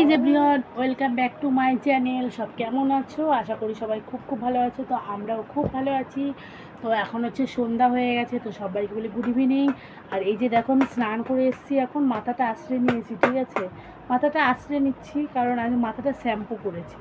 Hi everyone welcome back to my channel সব কেমন আছো? আশা করি সবাই খুব খুব ভালো আছো। তো আমরাও খুব ভালো আছি। তো এখন হচ্ছে সন্ধ্যা হয়ে গেছে, তো সবাইকে বলি গুড ইভিনিং আর এই যে দেখো, আমি স্নান করে এসেছি এখন, মাথাটা আশ্রে নিয়েছি ঠিক আছে? মাথাটা আশ্রে নিচ্ছি, কারণ আমি মাথাটা শ্যাম্পু করেছি।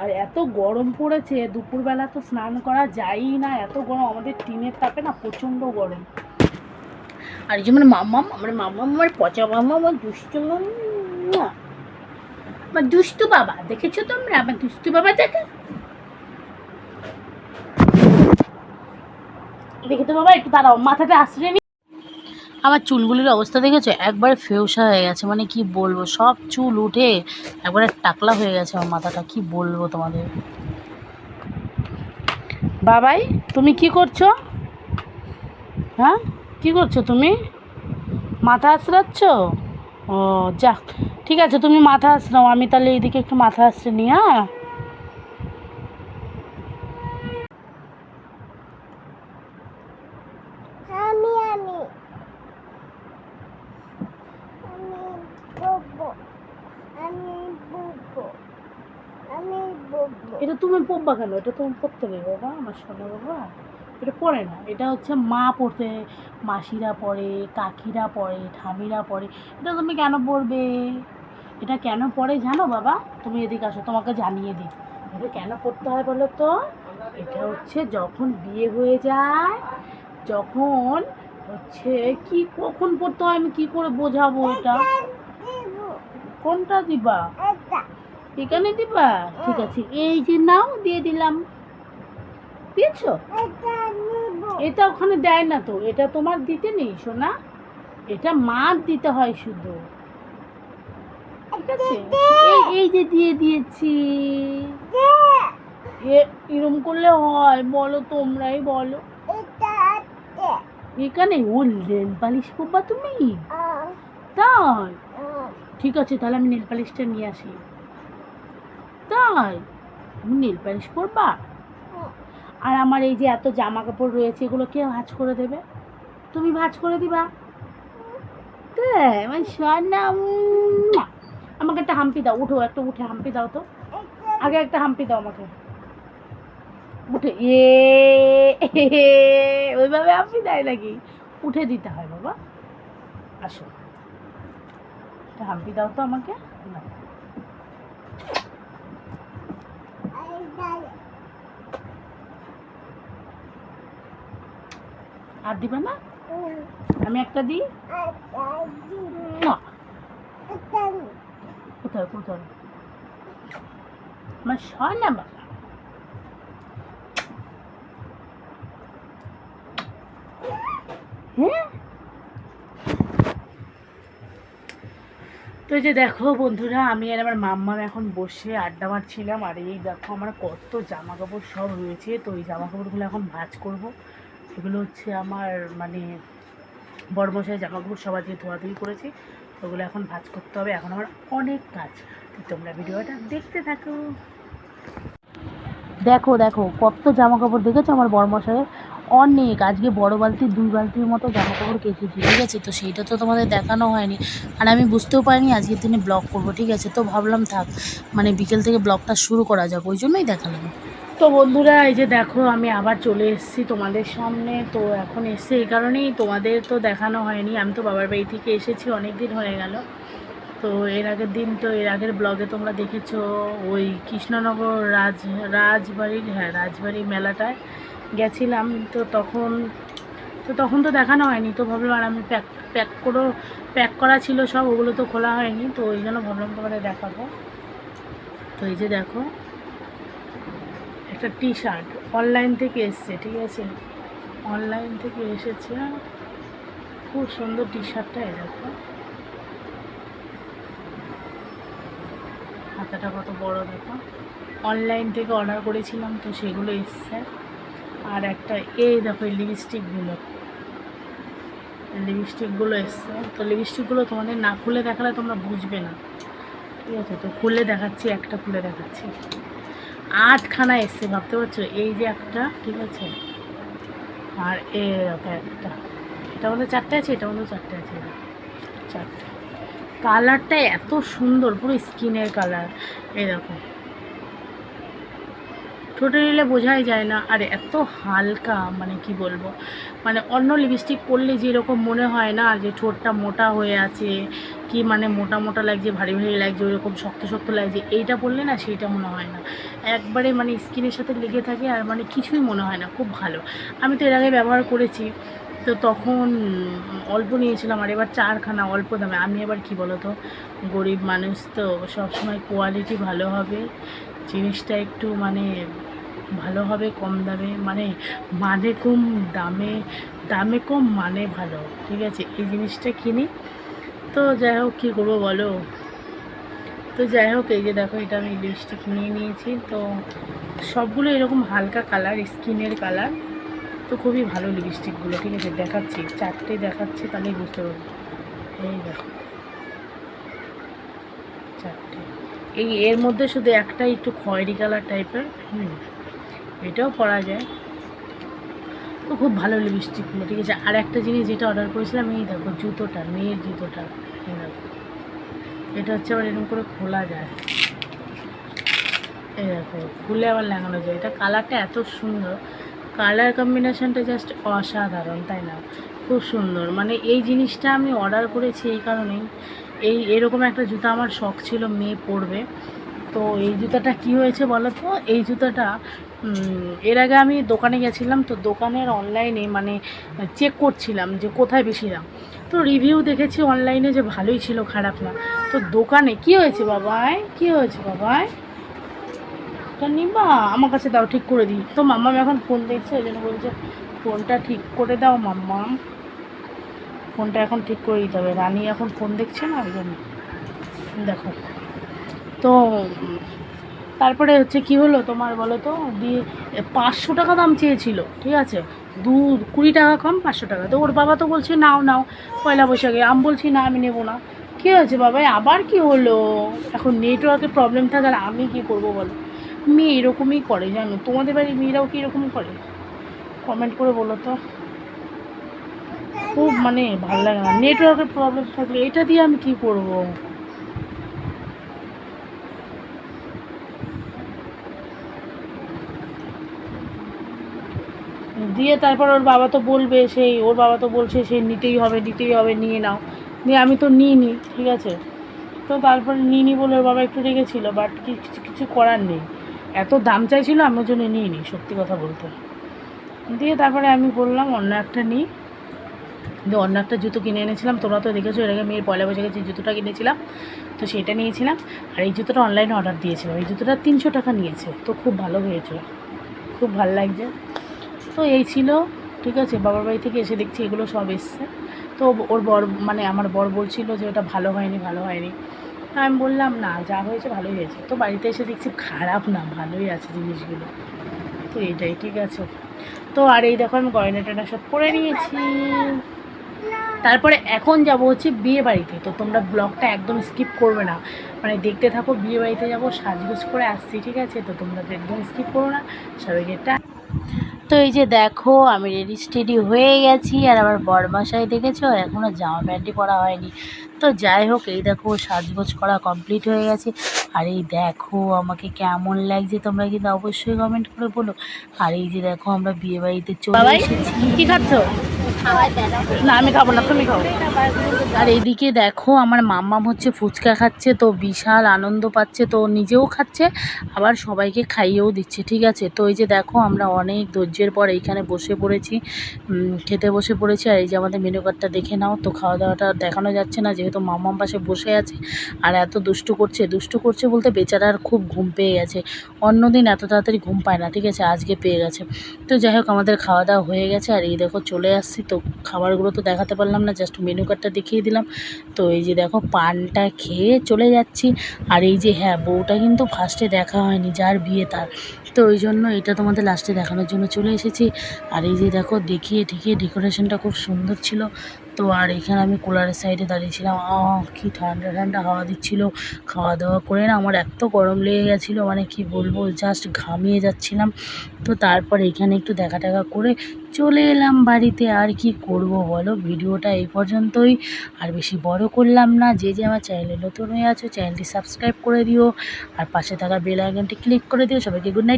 আর এত গরম পড়েছে, দুপুরবেলা তো স্নান করা যায়ই না, এত গরম, আমাদের টিনের তাপে না প্রচণ্ড গরম। আর এই যে মানে মাম্মাম, আমার মাম্মাম, আমার পচা মাম্মা আমার দুষ্টু মাম্মা আমার দুষ্টু বাবা, দেখেছ তোমরা? আমার দুষ্টু বাবা দেখে তো বাবা, একটু দাঁড়াও, মাথাটা আশ্রয় নি। আমার চুলগুলির অবস্থা দেখেছ? একবারে ফেউসা হয়ে গেছে মানে কি বলব? সব চুল উঠে একবারে টাকলা হয়ে গেছে আমার মাথাটা, কি বলব তোমাদের? বাবাই, তুমি কি করছ? হ্যাঁ? কি করছ তুমি? মাথা আশ্রাচ্ছ ও, যাক। ঠিক আছে তুমি মাথা আশ্রাও আমি তাহলে এইদিকে একটু মাথা আসছে নি হ্যাঁ? এটা তুমি পড়বা কেন? এটা তুমি পড়তে নেই বাবা আমার সোনা বাবা। এটা পড়ে না এটা হচ্ছে মা পড়তে মাসিরা পড়ে কাকিরা পড়ে ঠামিরা পড়ে। এটা তুমি কেন পড়বে? এটা কেন পড়ে জানো বাবা? তুমি এদিকে আসো, তোমাকে জানিয়ে দিই। এটা কেন পড়তে হয় বলো তো? এটা হচ্ছে যখন বিয়ে হয়ে যায়, যখন হচ্ছে কি, কখন পড়তে হয়, আমি কি করে বোঝাবো এটা কোনটা দিবা? এখানে দিবা? ঠিক আছে, এই যে নাও, দিয়ে দিলাম। দিয়েছ? এটা ওখানে দেয় না তো, এটা তোমার দিতে নেই, সোনা। এটা মার দিতে হয় শুধু। ঠিক আছে এই এই যে দিয়ে দিয়েছি। এরম করলে হয় বলো তোমরাই বলো। এখানে ও নেল পালিশ করবা তুমি? তাই? ঠিক আছে তাহলে আমি নেল পালিশটা নিয়ে আসি। তাই? তুমি নেল পালিশ করবা? আর আমার এই যে এত জামা কাপড় রয়েছে এগুলো কে ভাঁজ করে দেবে? তুমি ভাঁজ করে দিবা? তাই আমার সোনা মুয়া। আমাকে একটা হাম্পি দাও উঠো একটা উঠে হাম্পি দাও তো। আগে একটা হাম্পি দাও আমাকে। উঠে এ ওইভাবে হাম্পি দেয় নাকি? উঠে দিতে হয় বাবা। আসো। একটা হাম্পি দাও তো আমাকে। এটা আর দিবে না? আমি একটা দিই। এটা কোথায় কোথায়? আমার সোনা বাবা হ্যাঁ? তো যে দেখো বন্ধুরা, আমি আর আমার মাম্মাম এখন বসে আড্ডা মারছিলাম, আর এই দেখো আমার কত জামা কাপড় সব রয়েছে, তো এই জামা কাপড়গুলো এখন ভাজ করব। এগুলো হচ্ছে আমার মানে বড় বড়মশাই জামা কাপড় সবাই আজকে ধোয়াধুয়ি করেছি। ওগুলো এখন ভাঁজ করতে হবে। এখন আমার অনেক কাজ। তোমরা ভিডিওটা দেখতে থাকো। দেখো দেখো, কত জামা কাপড় দেখেছ আমার বড়মশাইয়ের অনেক। আজকে বড় বালতি, দুই বালতির মতো জামা কাপড় কেচেছি, ঠিক আছে? তো সেইটা তো তোমাদের দেখানো হয়নি। আর আমি বুঝতেও পারিনি আজকের দিনে ব্লগ করব, ঠিক আছে? তো ভাবলাম থাক মানে বিকেল থেকে ব্লগটা শুরু করা যাক, ওই জন্যই দেখালাম। তো বন্ধুরা, এই যে দেখো, আমি আবার চলে এসেছি তোমাদের সামনে। তো এখন এসে এই কারণেই তোমাদের তো দেখানো হয়নি। আমি তো বাবার বাড়ি থেকে এসেছি অনেক দিন হয়ে গেল। তো এর আগের দিন তো, এর আগের ব্লগে তোমরা দেখেছ, ওই কৃষ্ণনগর রাজ, রাজবাড়ির হ্যাঁ রাজবাড়ি মেলাটায় গেছিলাম। তো তখন তো তখন তো দেখানো হয়নি। তো ভাবলাম, আর আমি প্যাক প্যাক করে প্যাক করা ছিল সব, ওগুলো তো খোলা হয়নি। তো ওই জন্য ভাবলাম তোমাদের দেখাবো। তো এই যে দেখো একটা টি শার্ট অনলাইন থেকে এসছে, ঠিক আছে? অনলাইন থেকে এসেছে খুব সুন্দর টি শার্টটা দেখো। হাতাটা কত বড় দেখো। অনলাইন থেকে অর্ডার করেছিলাম তো সেগুলো এসছে। আর একটা এই দেখো লিপস্টিকগুলো লিপস্টিকগুলো এসছে। তো লিপস্টিকগুলো তোমাদের না খুলে দেখালে তোমরা বুঝবে না। ঠিক আছে? তো খুলে দেখাচ্ছি, একটা খুলে দেখাচ্ছি। আটখানা এসছে, ভাবতে পারছ? এই যে একটা, ঠিক আছে? আর এরকম একটা। এটা মধ্যে চারটে আছে, এটা মধ্যে চারটে আছে। চারটে। কালারটা এত সুন্দর, পুরো স্কিনের কালার, এরকম। ঠোঁটে নিলে বোঝাই যায় না। আর, এত হালকা মানে কি বলব? মানে অন্য লিপস্টিক পরলে যেরকম মনে হয় না যে ঠোঁটটা মোটা হয়ে আছে, কি মানে মোটা মোটা লাগছে, ভারী ভারী লাগছে, ওইরকম শক্ত শক্ত লাগছে, এইটা পরলে না সেইটা মনে হয় না। একবারে মানে স্কিনের সাথে লেগে থাকে আর মানে কিছুই মনে হয় না, খুব ভালো। আমি তো এর আগে ব্যবহার করেছি, তো তখন অল্প নিয়েছিলাম আর এবার চারখানা অল্প দামে। আমি এবার কি বলো তো গরিব মানুষ তো সবসময় কোয়ালিটি ভালো হবে, জিনিসটা একটু মানে ভালো হবে কম দামে মানে মানে কম দামে দামে কম মানে ভালো, ঠিক আছে? এই জিনিসটা কিনি। তো যাই হোক, কী করব বলো? তো যাই হোক, এই যে দেখো, এটা আমি লিপস্টিক নিয়ে নিয়েছি। তো সবগুলো এরকম হালকা কালার স্কিনের কালার তো খুবই ভালো লিপস্টিকগুলো ঠিক আছে? দেখাচ্ছি, চারটে দেখাচ্ছি, তাহলেই বুঝতে পারব। এই দেখো। চারটে। এই এর মধ্যে শুধু একটা একটু খয়েরি কালার টাইপের হুম, এটাও পরা যায়। তো খুব ভালো লিপস্টিকগুলো ঠিক আছে? আর একটা জিনিস যেটা অর্ডার করেছিলাম, এই দেখো, জুতোটা, মেয়ের জুতোটা, এই দেখো। এটা হচ্ছে আবার এরকম করে খোলা যায়। এই দেখো, খুলে আবার লাগানো যায়। এটা কালারটা এত সুন্দর। কালার কম্বিনেশানটা জাস্ট অসাধারণ, তাই না? খুব সুন্দর। মানে এই জিনিসটা আমি অর্ডার করেছি এই কারণেই। এই এরকম একটা জুতো আমার শখ ছিল, মেয়ে পরবে। তো এই জুতাটা কি হয়েছে বলো তো? এই জুতাটা এর আগে আমি দোকানে গেছিলাম তো দোকানের অনলাইনে মানে চেক করছিলাম যে কোথায় বেশি দাম। তো রিভিউ দেখেছি অনলাইনে যে ভালোই ছিল, খারাপ না। তো দোকানে, কি হয়েছে বাবাই? কি হয়েছে বাবাই? এটা নিবা আমার কাছে দাও, ঠিক করে দিই। তো মাম্মাম এখন ফোন দেখছে, ওই জন্য বলছে ফোনটা ঠিক করে দাও মাম্মাম। ফোনটা এখন ঠিক করে দিতে হবে। রানী এখন ফোন দেখছে না, ওই জন্য। দেখো। তো, তারপরে হচ্ছে কি হলো তোমার বলো তো? দিয়ে পাঁচশো টাকা দাম চেয়েছিল, ঠিক আছে? দু, কুড়ি টাকা কম, পাঁচশো টাকা। তো ওর বাবা তো বলছে, নাও নাও, পয়লা বৈশাখে। আমি বলছি, না, আমি নেব না। কী হয়েছে বাবা? আবার কি হলো? এখন নেটওয়ার্কের প্রবলেম থাকে আর আমি কী করব বলো? মেয়ে এরকমই করে, জানো? তোমাদের বাড়ির মেয়েরাও কি এরকম করে? কমেন্ট করে বলো তো। খুব মানে ভালো লাগে না। নেটওয়ার্কের প্রবলেম থাকলে, এটা দিয়ে আমি কি করব? দিয়ে তারপর ওর বাবা তো বলবে সেই, ওর বাবা তো বলছে সে নিতেই হবে নিতেই হবে, নিয়ে নাও। দিয়ে আমি তো নিই নি ঠিক আছে? তো তারপরে নিইনি বলে ওর বাবা একটু রেগেছিল বাট কিছু কিছু করার নেই। এত দাম চাইছিল, আমি ওর জন্য নিইনি, সত্যি কথা বলতে। দিয়ে তারপরে আমি বললাম, অন্য একটা নিই দিয়ে অন্য একটা জুতো কিনে এনেছিলাম, তোমরা তো দেখেছ, এর আগে মেয়ের পয়লা বৈশাখে যে জুতোটা কিনেছিলাম, তো সেটা নিয়েছিলাম। আর এই জুতোটা অনলাইনে অর্ডার দিয়েছিলাম, এই জুতোটা তিনশো টাকা নিয়েছে, তো খুব ভালো হয়েছে, খুব ভালো লাগছে। তো এই ছিল, ঠিক আছে? বাবার বাড়ি থেকে এসে দেখছি এগুলো সব এসছে। তো ওর বর মানে আমার বর বলছিল যে ওটা ভালো হয়নি ভালো হয়নি। আমি বললাম, না, যা হয়েছে ভালোই হয়েছে। তো বাড়িতে এসে দেখছি খারাপ না, ভালোই আছে জিনিসগুলো। তো এটাই, ঠিক আছে? তো আর এই দেখো আমি গয়না টয়না সব করে নিয়েছি। তারপরে এখন যাব হচ্ছে বিয়ে বাড়িতে। তো তোমরা ব্লগটা একদম স্কিপ করবে না। মানে দেখতে থাকো, বিয়ে বাড়িতে যাব, সাজগোজ করে আসছি, ঠিক আছে? তো তোমরা একদম স্কিপ করো না। সবাইকে তো এই যে দেখো আমি রেডি স্টেডি হয়ে গেছি। আর আমার বরমাশাই দেখেছ? এখনও জামা প্যান্টই পরা হয়নি। তো যাই হোক এই দেখো সাজগোজ করা কমপ্লিট হয়ে গেছে। আর এই দেখো আমাকে কেমন লাগছে তোমরা কিন্তু অবশ্যই কমেন্ট করে বলো। আর এই যে দেখো আমরা বিয়েবাড়িতে চলে এসেছি। কি খাচ্ছ? না, আমি খাব না, তুমি খাব আর এদিকে দেখো, আমার মাম্মাম হচ্ছে ফুচকা খাচ্ছে, তো বিশাল আনন্দ পাচ্ছে, তো নিজেও খাচ্ছে, আবার সবাইকে খাইয়েও দিচ্ছে, ঠিক আছে? তো এই যে দেখো, আমরা অনেক ধৈর্যের পর এইখানে বসে পড়েছি খেতে বসে পড়েছি, আর এই যে আমাদের মেনু কার্ডটা দেখে নাও, তো খাওয়া দাওয়াটা দেখানো যাচ্ছে না, যেহেতু মাম্মাম পাশে বসে আছে, আর এত দুষ্টু করছে দুষ্টু করছে বলতে বেচারার খুব ঘুম পেয়ে গেছে, অন্যদিন এত তাড়াতাড়ি ঘুম পায় না, ঠিক আছে? আজকে পেয়ে গেছে। তো যাই হোক, আমাদের খাওয়া দাওয়া হয়ে গেছে, আর এই দেখো চলে আসছি, তো খাবারগুলো তো দেখাতে পারলাম না জাস্ট মেনু কার্ডটা দেখিয়ে দিলাম। তো এই যে দেখো, পানটা খেয়ে চলে যাচ্ছি। আর এই যে হ্যাঁ বউটা কিন্তু ফার্স্টে দেখা হয়নি, যার বিয়ে তার। তো ওই জন্য এটা তোমাদের লাস্টে দেখানোর জন্য চলে এসেছি। আর এই যে দেখো দেখিয়ে ঠিকিয়ে ডেকোরেশনটা খুব সুন্দর ছিল। তো আর এখানে আমি কুলারের সাইডে দাঁড়িয়েছিলাম কি ঠান্ডা ঠান্ডা হাওয়া দিচ্ছিল। খাওয়া দাওয়া করে না, আমার এত গরম লেগে গেছিল মানে কি বলব জাস্ট ঘামিয়ে যাচ্ছিলাম। তো তারপর এখানে একটু দেখা টাকা করে চলে এলাম বাড়িতে। আর কি করব বলো? ভিডিওটা এই পর্যন্তই। আর বেশি বড় করলাম না, যে যে আমার চ্যানেলে নতুন হয়ে আছো চ্যানেলটি সাবস্ক্রাইব করে দিও। আর পাশে থাকা বেল আইকনটি ক্লিক করে দিও। সবাইকে গুড নাইট